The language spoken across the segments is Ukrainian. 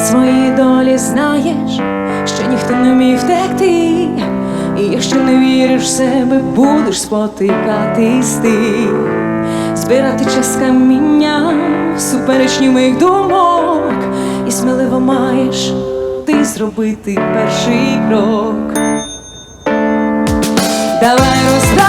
свої долі знаєш, що ніхто не міг втекти. І якщо не віриш в себе, будеш спотикатись ти, збирати час каміння супереч німих думок, і сміливо маєш ти зробити перший крок. Давай розправляй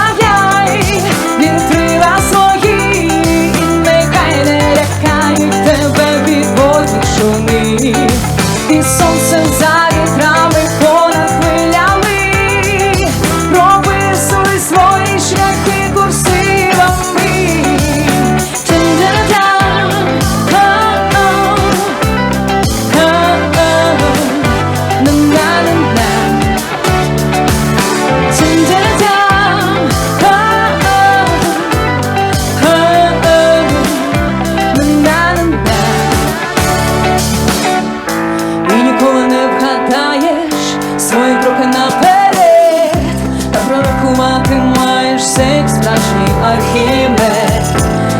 справжній архімед.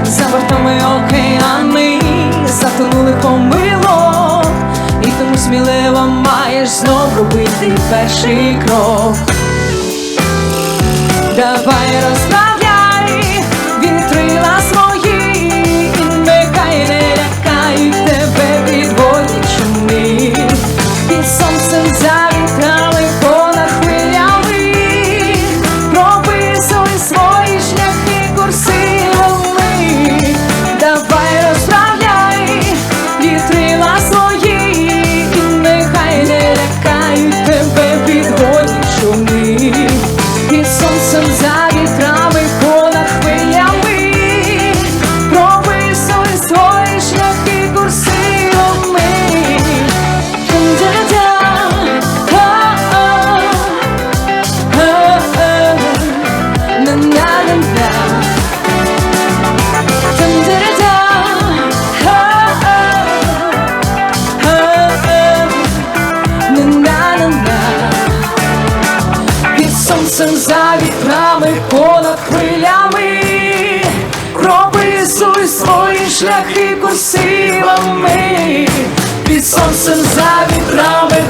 За бортами океани затонули помилок, і тому сміливо маєш знов робити перший крок. Давай розправляй за вікнами, понад хвилями, прописуй свої шляхи курсивами, під сонцем за вітрами.